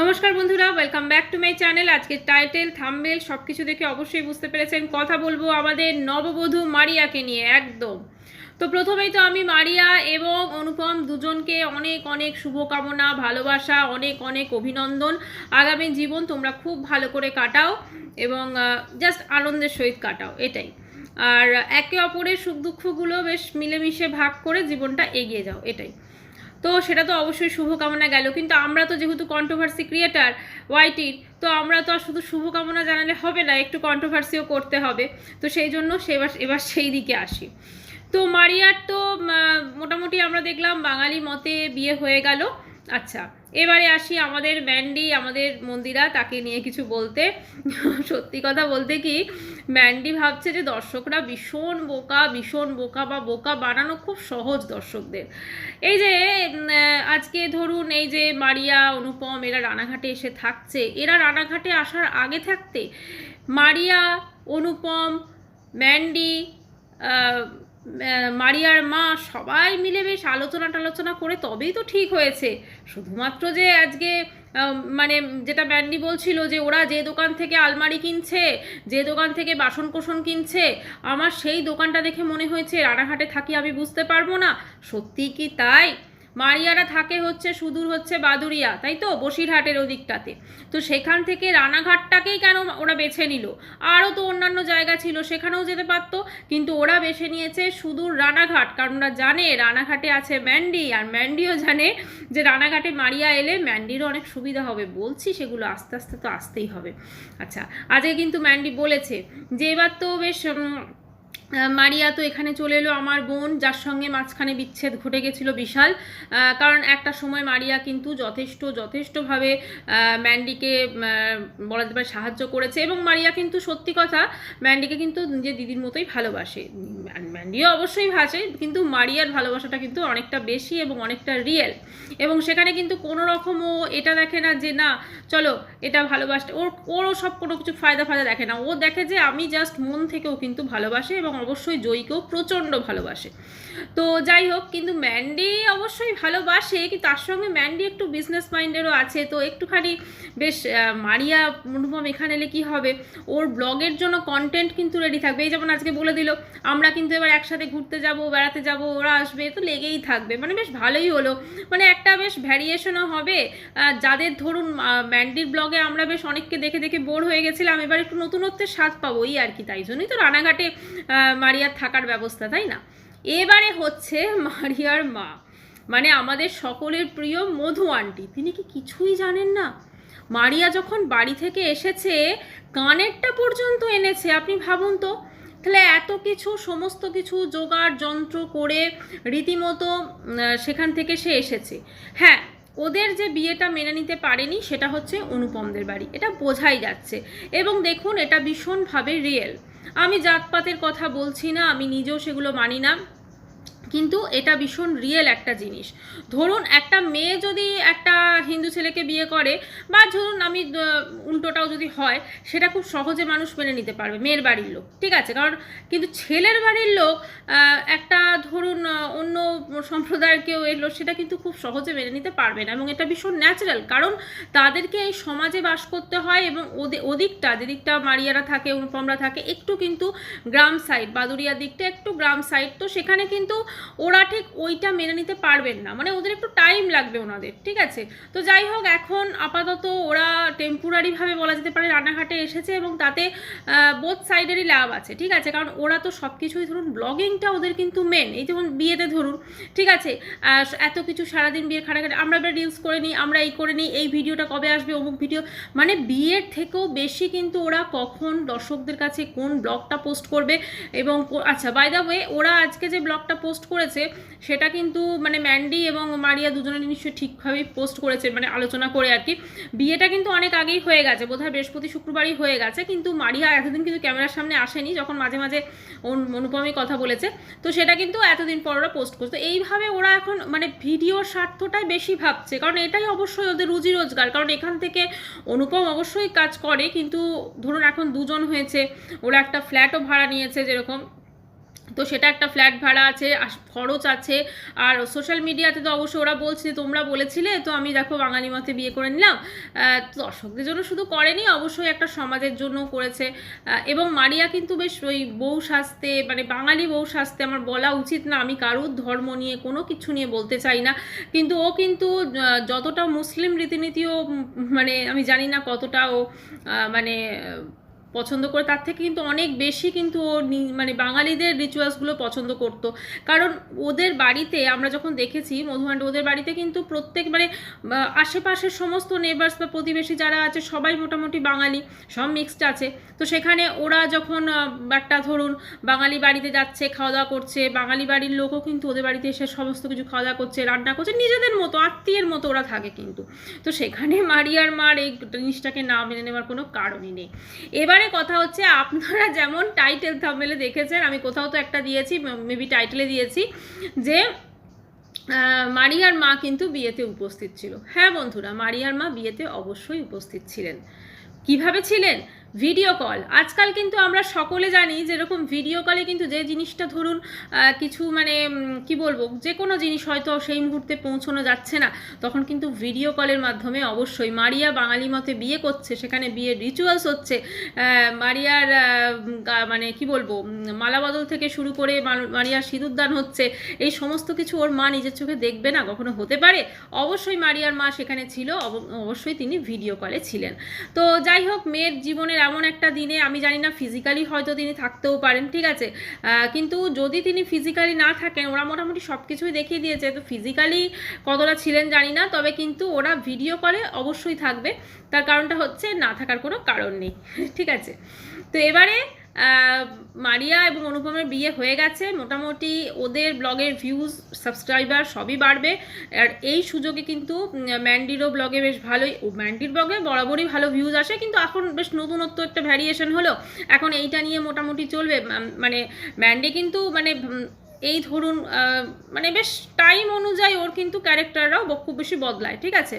নমস্কার বন্ধুরা welcome back to my channel আজকে টাইটেল থাম্বেল সব কিছু দেখে অবশ্যই বুঝতে পেরেছেন। কথা বলব আমাদের নববধূ মারিয়াকে নিয়ে, একদম। তো প্রথমেই তো আমি মারিয়া এবং অনুপম দুজনকে অনেক অনেক শুভকামনা, ভালোবাসা, অনেক অনেক অভিনন্দন। আগামী জীবন তোমরা খুব ভালো করে কাটাও এবং জাস্ট আনন্দের সহিত কাটাও, এটাই। আর একে অপরের সুখ দুঃখগুলো বেশ মিলেমিশে ভাগ করে জীবনটা এগিয়ে যাও, এটাই। তো সেটা তো অবশ্যই শুভকামনা গেল। কিন্তু আমরা তো যেহেতু কন্ট্রোভার্সি ক্রিয়েটার ওয়াইটির তো আমরা তো আর শুধু শুভকামনা জানালে হবে না, একটু কন্ট্রোভার্সিও করতে হবে। তো সেই জন্য সেবার, এবার সেই দিকে আসি। তো মারিয়ার তো মোটামুটি আমরা দেখলাম বাঙালি মতে বিয়ে হয়ে গেল। আচ্ছা এবারে আসি আমাদের ম্যান্ডি, আমাদের মন্দিরা, তাকে নিয়ে কিছু বলতে। সত্যি কথা বলতে কি, ম্যান্ডি ভাবছে যে দর্শকরা ভীষণ বোকা ভীষণ বোকা বা বোকা বানানো খুব সহজ দর্শকদের। এই যে আজকে ধরুন এই যে মারিয়া, অনুপম, এরা রানাঘাটে এসে থাকছে। এরা রানাঘাটে আসার আগে থাকতে মারিয়া, অনুপম, ম্যান্ডি মারিয়ার মা সবাই মিলে বেশ আলোচনা টালোচনা করে তবেই তো ঠিক হয়েছে। শুধুমাত্র যে আজকে মানে যেটা ব্যান্ডি বলছিল যে ওরা যে দোকান থেকে আলমারি কিনছে, যে দোকান থেকে বাসন কোষণ কিনছে, আমার সেই দোকানটা দেখে মনে হয়েছে, রানাঘাটে থাকি আমি বুঝতে পারব না। সত্যি কি তাই? মারিয়ারা থাকে হচ্ছে সুদূর হচ্ছে বাদুরিয়া তাই তো? বসিরহাটের ওদিকটাতে। তো সেখান থেকে রানাঘাটটাকেই কেন ওরা বেছে নিল? আরও তো অন্যান্য জায়গা ছিল, সেখানেও যেতে পারতো। কিন্তু ওরা বেছে নিয়েছে সুদূর রানাঘাট, কারণ ওরা জানে রানাঘাটে আছে ম্যান্ডি, আর ম্যান্ডিও জানে যে রানাঘাটে মারিয়া এলে ম্যান্ডিরও অনেক সুবিধা হবে। বলছি সেগুলো আস্তে আস্তে তো আসতেই হবে। আচ্ছা আজকে কিন্তু ম্যান্ডি বলেছে যে এবার তো বেশ মারিয়া তো এখানে চলে এলো আমার বোন, যার সঙ্গে মাঝখানে বিচ্ছেদ ঘটে গেছিল বিশাল। কারণ একটা সময় মারিয়া কিন্তু যথেষ্ট, যথেষ্টভাবে ম্যান্ডিকে বলা যেতে পারে সাহায্য করেছে। এবং মারিয়া কিন্তু সত্যি কথা, ম্যান্ডিকে কিন্তু নিজের দিদির মতোই ভালোবাসে। ম্যান্ডিও অবশ্যই ভাসে, কিন্তু মারিয়ার ভালোবাসাটা কিন্তু অনেকটা বেশি এবং অনেকটা রিয়েল এবং সেখানে কিন্তু কোনো রকমও এটা দেখে না যে, না, চলো, এটা ভালোবাসতে। ওর, ওরও সব কোনো কিছু ফায়দা ফায়দা দেখে না। ও দেখে যে, আমি জাস্ট মন থেকেও কিন্তু ভালোবাসে এবং অবশ্যই জয়ীকেও প্রচণ্ড ভালোবাসে। তো যাই হোক, কিন্তু ম্যান্ডি অবশ্যই ভালোবাসে, কিন্তু তার সঙ্গে ম্যান্ডি একটু বিজনেস মাইন্ডেরও আছে। তো একটুখানি বেশ মারিয়া অনুপম এখানে এলে কী হবে? ওর ব্লগের জন্য কন্টেন্ট কিন্তু রেডি থাকবে। এই যেমন আজকে বলে দিল, আমরা কিন্তু এবার একসাথে ঘুরতে যাব, বেড়াতে যাব, ওরা আসবে, তো লেগেই থাকবে। মানে বেশ ভালোই হলো। মানে একটা বেশ ভ্যারিয়েশনও হবে। যাদের ধরুন ম্যান্ডির ব্লগে আমরা বেশ অনেককে দেখে দেখে বোর হয়ে গেছিলাম, এবার একটু নতুনত্বের স্বাদ পাবো, এই আর কি, তাই জন্যই তো রানাঘাটে মারিয়ার থাকার ব্যবস্থা, তাই না? এবারে হচ্ছে মারিয়ার মা মানে আমাদের সকলের প্রিয় মধু আন্টি। তিনি কি কিছুই জানেন না? মারিয়া যখন বাড়ি থেকে এসেছে, কানেরটা পর্যন্ত এনেছে, আপনি ভাবুন তো। তাহলে এত কিছু, সমস্ত কিছু জোগাড় যন্ত্র করে রীতিমতো সেখান থেকে সে এসেছে। হ্যাঁ ওদের যে বিয়েটা মেনে নিতে পারেনি, সেটা হচ্ছে অনুপমদের বাড়ি। এটা বোঝাই যাচ্ছে। এবং দেখুন, এটা ভীষণভাবে রিয়েল আমি জাতপাতের কথা বলছি না আমি নিজেও সেগুলো মানি না। কিন্তু এটা ভীষণ রিয়েল একটা জিনিস। ধরুন একটা মেয়ে যদি একটা হিন্দু ছেলেকে বিয়ে করে, বা ধরুন আমি উল্টোটাও যদি হয়, সেটা খুব সহজে মানুষ মেনে নিতে পারবে, মেয়ের বাড়ির লোক, ঠিক আছে? কারণ কিন্তু ছেলের বাড়ির লোক একটা ধরুন অন্য সম্প্রদায়ের কেউ এলো সেটা কিন্তু খুব সহজে মেনে নিতে পারবে না, এবং এটা ভীষণ ন্যাচারাল কারণ তাদেরকে এই সমাজে বাস করতে হয়, এবং ওদে- ওদিকটা, যেদিকটা মারিয়ারা থাকে, অনুপমরা থাকে, একটু কিন্তু গ্রাম সাইড বাদুরিয়া দিকটা একটু গ্রাম সাইড তো সেখানে কিন্তু ওরা ঠিক ওইটা মেনে নিতে পারবেন না। মানে ওদের একটু টাইম লাগবে ওনাদের, ঠিক আছে? তো যাই হোক, এখন আপাতত ওরা টেম্পোরারিভাবে বলা যেতে পারে রান্নাঘাটে এসেছে এবং তাতে বোথ সাইডেরই লাভ আছে, ঠিক আছে? কারণ ওরা তো সব কিছুই ধরুন ব্লগিংটা ওদের কিন্তু মেন এই যেমন বিয়েতে ধরুন, ঠিক আছে? এত কিছু সারাদিন বিয়ে খাটাখাটি আমরা এবার রিলস করে নিই, আমরা এই করে নিই, এই ভিডিওটা কবে আসবে, অমুক ভিডিও। মানে বিয়ের থেকেও বেশি কিন্তু ওরা কখন দর্শকদের কাছে কোন ব্লগটা পোস্ট করবে এবং আচ্ছা বাই দ্য ওয়ে ওরা আজকে যে ব্লগটা পোস্ট করেছে, সেটা কিন্তু মানে ম্যান্ডি এবং মারিয়া দুজনের নিশ্চয়ই ঠিকভাবেই পোস্ট করেছে মানে আলোচনা করে আর কি। বিয়েটা কিন্তু অনেক আগেই হয়ে গেছে, বোধহয় বৃহস্পতি শুক্রবারই হয়ে গেছে, কিন্তু মারিয়া এতদিন কিন্তু ক্যামেরার সামনে আসেনি, যখন মাঝে মাঝে অনু- অনুপমই কথা বলেছে। তো সেটা কিন্তু এতদিন পর ওরা পোস্ট করছে। তো এইভাবে ওরা এখন মানে ভিডিওর স্বার্থটাই বেশি ভাবছে, কারণ এটাই অবশ্যই ওদের রুজি রোজগার, কারণ এখান থেকে অনুপম অবশ্যই কাজ করে, কিন্তু ধরুন এখন দুজন হয়েছে, ওরা একটা ফ্ল্যাটও ভাড়া নিয়েছে যেরকম তো সেটা একটা ফ্ল্যাট ভাড়া আছে খরচ আছে। আর সোশ্যাল মিডিয়াতে তো অবশ্য ওরা বলছে, তোমরা বলেছিলে, তো আমি দেখো বাঙালি মতে বিয়ে করে নিলাম। দর্শকদের জন্য শুধু করেনি, অবশ্যই একটা সমাজের জন্য করেছে। এবং মারিয়া কিন্তু বেশ ওই বউ সাজতে মানে বাঙালি বউ সাজতে আমার বলা উচিত না, আমি কারুর ধর্ম নিয়ে কোনো কিছু নিয়ে বলতে চাই না। কিন্তু ও কিন্তু যতটা মুসলিম রীতিনীতিও মানে আমি জানি না কতটা ও মানে পছন্দ করে, তার থেকে কিন্তু অনেক বেশি কিন্তু ও মানে বাঙালিদের রিচুয়ালসগুলো পছন্দ করতো। কারণ ওদের বাড়িতে আমরা যখন দেখেছি মধুমান্ড ওদের বাড়িতে কিন্তু প্রত্যেক মানে আশেপাশের সমস্ত নেবার্স বা প্রতিবেশী যারা আছে, সবাই মোটামুটি বাঙালি, সব মিক্সড আছে। তো সেখানে ওরা যখন একটা ধরুন, বাঙালি বাড়িতে যাচ্ছে খাওয়া দাওয়া করছে, বাঙালি বাড়ির লোকও কিন্তু ওদের বাড়িতে এসে সমস্ত কিছু খাওয়া দাওয়া করছে, রান্না করছে, নিজেদের মতো, আত্মীয়ের মতো ওরা থাকে কিন্তু। তো সেখানে মারিয়ার মার এই জিনিসটাকে না মেনে নেওয়ার কোনো কারণই নেই। এবারে কথা হচ্ছে আপনারা যেমন টাইটেল থামেলে দেখেছেন, আমি কোথাও তো একটা দিয়েছি মেবি টাইটেলে দিয়েছি, যে মারিয়ার মা কিন্তু বিয়েতে উপস্থিত ছিল। হ্যাঁ বন্ধুরা, মারিয়ার মা বিয়েতে অবশ্যই উপস্থিত ছিলেন। কীভাবে ছিলেন? ভিডিও কল আজকাল কিন্তু আমরা সকলে জানি যেরকম ভিডিও কলে কিন্তু যে জিনিসটা ধরুন কিছু মানে কি বলব, যে কোনো জিনিস হয়তো সেই মুহূর্তে পৌঁছানো যাচ্ছে না। তখন কিন্তু ভিডিও কলের মাধ্যমে অবশ্যই মারিয়া বাঙালি মতে বিয়ে করছে, সেখানে বিয়ের রিচুয়ালস হচ্ছে। মারিয়ার মানে কি বলব মালাবদল থেকে শুরু করে মারিয়ার সিঁদুরদান হচ্ছে। এই সমস্ত কিছু ওর মা নিজের চোখে দেখবে না, কখনো হতে পারে? অবশ্যই মারিয়ার মা সেখানে ছিল, অব- অবশ্যই তিনি ভিডিও কলে ছিলেন। তো যাই হোক, মেয়ের জীবনের এমন একটা দিনে, আমি জানি না ফিজিক্যালি হয়তো তিনি থাকতেও পারেন, ঠিক আছে? কিন্তু যদি তিনি ফিজিক্যালি না থাকেন, ওরা মোটামুটি সব কিছুই দেখিয়ে দিয়েছে, তো ফিজিক্যালি কতটা ছিলেন জানি না, তবে কিন্তু ওরা ভিডিও কলে অবশ্যই থাকবে। তার কারণটা হচ্ছে না থাকার কোনো কারণ নেই, ঠিক আছে? তো এবারে মারিয়া এবং অনুপমের বিয়ে হয়ে গেছে। মোটামুটি ওদের ব্লগের ভিউজ সাবস্ক্রাইবার সবই বাড়বে। আর এই সুযোগে কিন্তু ম্যান্ডিরও ব্লগে বেশ ভালোই ম্যান্ডির ব্লগে বরাবরই ভালো ভিউজ আসে। কিন্তু এখন বেশ নতুনত্ব একটা ভ্যারিয়েশন হলো। এখন এইটা নিয়ে মোটামুটি চলবে। মানে ম্যান্ডি কিন্তু মানে এই ধরুন মানে বেশ টাইম অনুযায়ী ওর কিন্তু ক্যারেক্টাররাও খুব বেশি বদলায়, ঠিক আছে?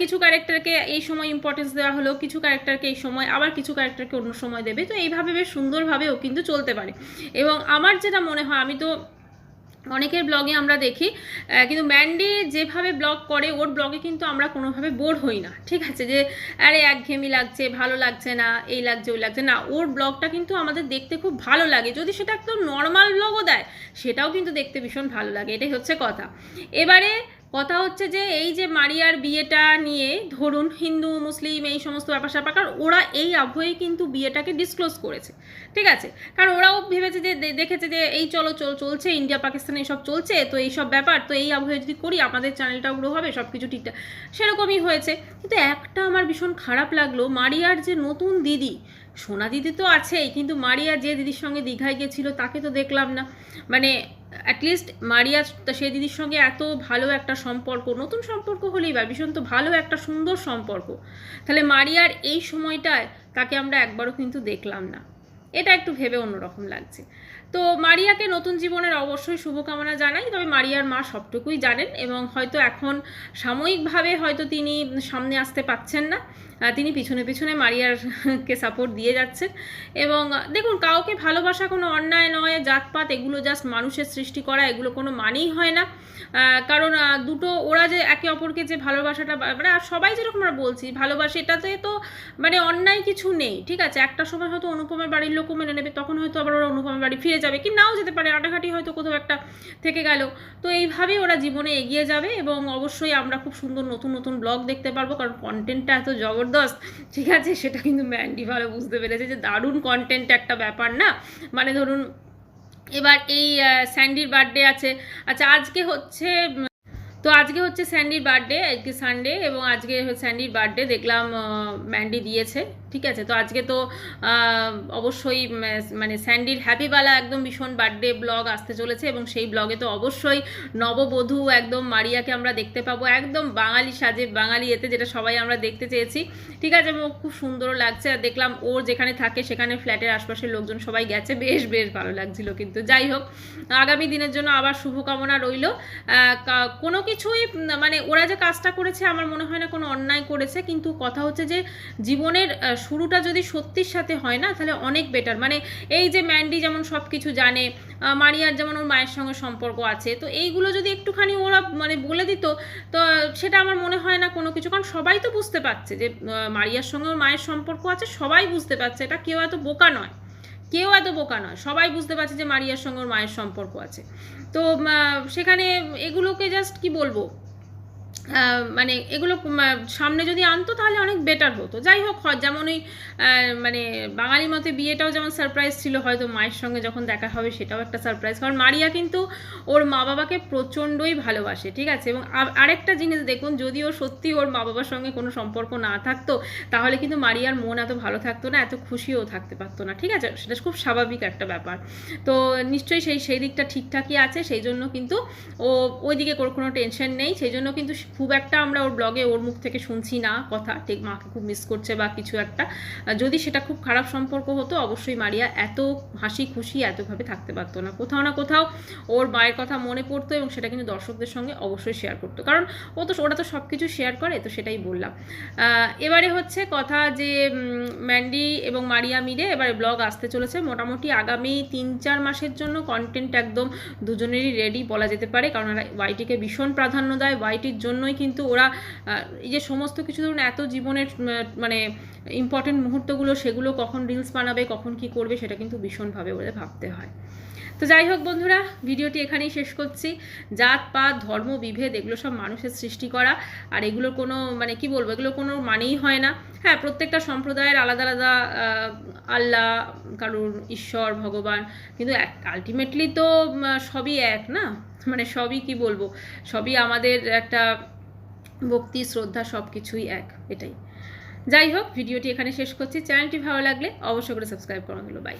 কিছু ক্যারেক্টারকে এই সময় ইম্পর্টেন্স দেওয়া হলো, কিছু ক্যারেক্টারকে এই সময়, আবার কিছু ক্যারেক্টারকে অন্য সময় দেবে, তো এইভাবে বেশ সুন্দরভাবে ও কিন্তু চলতে পারে। এবং আমার যেটা মনে হয়, আমি তো অনেকের ব্লগে আমরা দেখি কিন্তু ম্যান্ডি যেভাবে ব্লগ করে, ওর ব্লগে কিন্তু আমরা কোনোভাবে বোর হই না, ঠিক আছে? যে, আরে, একঘেয়েমি লাগছে, ভালো লাগছে না, এই লাগছে, ওই লাগছে। না, ওর ব্লগটা কিন্তু আমাদের দেখতে খুব ভালো লাগে। যদি সেটা একদম নর্মাল ব্লগও দেয়, সেটাও কিন্তু দেখতে ভীষণ ভালো লাগে, এটাই হচ্ছে কথা। এবারে কথা হচ্ছে যে এই যে মারিয়ার বিয়েটা নিয়ে ধরুন হিন্দু, মুসলিম এই সমস্ত ব্যাপার স্যাপার, কারণ ওরা এই আবহেই কিন্তু বিয়েটাকে ডিসক্লোজ করেছে, ঠিক আছে? কারণ ওরাও ভেবেছে যে দেখেছে যে এই চলো, চল, চলছে, ইন্ডিয়া, পাকিস্তান এইসব চলছে, তো এইসব ব্যাপার, তো এই আবহে যদি করি, আমাদের চ্যানেলটাও গ্রো হবে সব কিছু ঠিকঠাক। সেরকমই হয়েছে। কিন্তু একটা আমার ভীষণ খারাপ লাগল, মারিয়ার যে নতুন দিদি, সোনা দিদি তো আছেই, কিন্তু মারিয়া যে দিদির সঙ্গে দীঘায় গেছিল, তাকে তো দেখলাম না। মানে অ্যাটলিস্ট মারিয়া সে দিদির সঙ্গে এত ভালো একটা সম্পর্ক, নতুন সম্পর্ক হলেই বা ভীষণ তো ভালো একটা সুন্দর সম্পর্ক। তাহলে মারিয়ার এই সময়টায় তাকে আমরা একবারও কিন্তু দেখলাম না। এটা একটু ভেবে অন্যরকম লাগছে। তো মারিয়াকে নতুন জীবনের অবশ্যই শুভকামনা জানাই, তবে মারিয়ার মা সবটুকুই জানেন এবং হয়তো এখন সাময়িকভাবে হয়তো তিনি সামনে আসতে পাচ্ছেন না। তিনি পিছনে পিছনে মারিয়ারকে সাপোর্ট দিয়ে যাচ্ছেন এবং দেখুন, কাউকে ভালোবাসা কোনো অন্যায় নয়, জাতপাত, এগুলো জাস্ট মানুষের সৃষ্টি করা, এগুলো কোনো মানেই হয় না। কারণ দুটো, ওরা যে একে অপরকে যে ভালোবাসাটা মানে আর সবাই যেরকম আমরা বলছি, ভালোবাসে, এটাতে তো মানে অন্যায় কিছু নেই, ঠিক আছে? একটা সময় হয়তো অনুপমের বাড়ির লোকও মেনে নেবে, তখন হয়তো আবার ওরা অনুপমের বাড়ি ফিরে যাবে কি নাও যেতে পারে আটাঘাটি হয়তো কোথাও একটা থেকে গেল। তো এইভাবেই ওরা জীবনে এগিয়ে যাবে এবং অবশ্যই আমরা খুব সুন্দর নতুন নতুন ব্লগ দেখতে পারব, কারণ কন্টেন্টটা এত জবরদস্ত। ঠিক আছে, সেটা কিন্তু ম্যান্ডি ভালো বুঝতে পেরেছে যে দারুণ কন্টেন্ট একটা ব্যাপার না। মানে ধরুন, এবার এই স্যান্ডির বার্থডে আছে। আচ্ছা আজকে হচ্ছে তো আজকে হচ্ছে স্যান্ডির বার্থডে, আজকে সানডে এবং আজকে স্যান্ডির বার্থডে দেখলাম ম্যান্ডি দিয়েছে, ঠিক আছে? তো আজকে তো অবশ্যই মানে স্যান্ডির হ্যাপিবালা একদম ভীষণ বার্থডে ব্লগ আসতে চলেছে এবং সেই ব্লগে তো অবশ্যই নববধূ একদম মারিয়াকে আমরা দেখতে পাবো। একদম বাঙালি সাজে, বাঙালি এতে যেটা সবাই আমরা দেখতে চেয়েছি, ঠিক আছে? এবং খুব সুন্দরও লাগছে। আর দেখলাম ওর যেখানে থাকে সেখানে ফ্ল্যাটের আশপাশের লোকজন সবাই গেছে। বেশ বেশ ভালো লাগছিল কিন্তু। যাই হোক, আগামী দিনের জন্য আবার শুভকামনা রইল। কোনো কিছুই মানে ওরা যে কাজটা করেছে আমার মনে হয় না কোনো অন্যায় করেছে, কিন্তু কথা হচ্ছে যে জীবনের শুরুটা যদি সত্যির সাথে হয় না, তাহলে অনেক বেটার মানে এই যে ম্যান্ডি যেমন সব কিছু জানে মারিয়ার যেমন ওর মায়ের সঙ্গে সম্পর্ক আছে, তো এইগুলো যদি একটুখানি ওরা মানে বলে দিত, তো সেটা আমার মনে হয় না কোনো কিছু। কারণ সবাই তো বুঝতে পারছে যে মারিয়ার সঙ্গে ওর মায়ের সম্পর্ক আছে, সবাই বুঝতে পারছে, এটা কেউ এত বোকা নয়। কেউ এত বোকা নয়। সবাই বুঝতে পারছে যে মারিয়ার সঙ্গে ওর মায়ের সম্পর্ক আছে। তো সেখানে এগুলোকে জাস্ট কি বলব? মানে এগুলো সামনে যদি আনতো তাহলে অনেক বেটার হতো। যাই হোক যেমন ওই মানে বাঙালি মতে বিয়েটাও যেমন সারপ্রাইজ ছিল, হয়তো মায়ের সঙ্গে যখন দেখা হবে সেটাও একটা সারপ্রাইজ কারণ মারিয়া কিন্তু ওর মা বাবাকে প্রচণ্ডই ভালোবাসে, ঠিক আছে? এবং আরেকটা জিনিস দেখুন, যদি ও সত্যি ওর মা বাবার সঙ্গে কোনো সম্পর্ক না থাকতো, তাহলে কিন্তু মারিয়ার মন এত ভালো থাকতো না, এত খুশিও থাকতে পারতো না, ঠিক আছে? সেটা খুব স্বাভাবিক একটা ব্যাপার। তো নিশ্চয়ই সেই সেই দিকটা ঠিকঠাকই আছে, সেই জন্য কিন্তু ও, ওইদিকে কোনো কোনো টেনশন নেই, সেই জন্য কিন্তু খুব একটা আমরা ওর ব্লগে ওর মুখ থেকে শুনছি না কথা। ঠিক মাকে খুব মিস করছে বা কিছু একটা। যদি সেটা খুব খারাপ সম্পর্ক হতো, অবশ্যই মারিয়া এত হাসি খুশি এতভাবে থাকতে পারতো না। কোথাও না কোথাও ওর মায়ের কথা মনে পড়তো এবং সেটা কিন্তু দর্শকদের সঙ্গে অবশ্যই শেয়ার করতো। কারণ ও তো, ওরা তো সব কিছু শেয়ার করে, তো সেটাই বললাম। এবারে হচ্ছে কথা যে ম্যান্ডি এবং মারিয়া মিলে এবারে ব্লগ আসতে চলেছে। মোটামুটি আগামী তিন, চার মাসের জন্য কন্টেন্ট একদম দুজনেরই রেডি বলা যেতে পারে। কারণ ওয়াইটিকে ভীষণ প্রাধান্য দেয়। ওয়াইটির জন্যই কিন্তু ওরা এই যে সমস্ত কিছু ধরুন এত জীবনের মানে ইম্পর্টেন্ট মুহূর্তগুলো সেগুলো কখন রিলস বানাবে, কখন কি করবে সেটা কিন্তু ভীষণভাবে ওদের ভাবতে হয়। তো যাই হোক বন্ধুরা, ভিডিওটি এখানেই শেষ করছি। জাত, পাত, ধর্ম, বিভেদ, এগুলো সব মানুষের সৃষ্টি করা, আর এগুলোর কোনো মানে কি বলব এগুলো কোনো মানেই হয় না। হ্যাঁ প্রত্যেকটা সম্প্রদায়ের আলাদা আলাদা আল্লাহ, কারুর ঈশ্বর, ভগবান, কিন্তু আলটিমেটলি তো সবই এক না? মানে সবই কি বলব? সবই আমাদের একটা ভক্তি, শ্রদ্ধা সব কিছুই এক, এটাই। যাই হোক, ভিডিওটি এখানে শেষ করছি। চ্যানেলটি ভালো লাগলে অবশ্যই করে সাবস্ক্রাইব করা। হলো বাই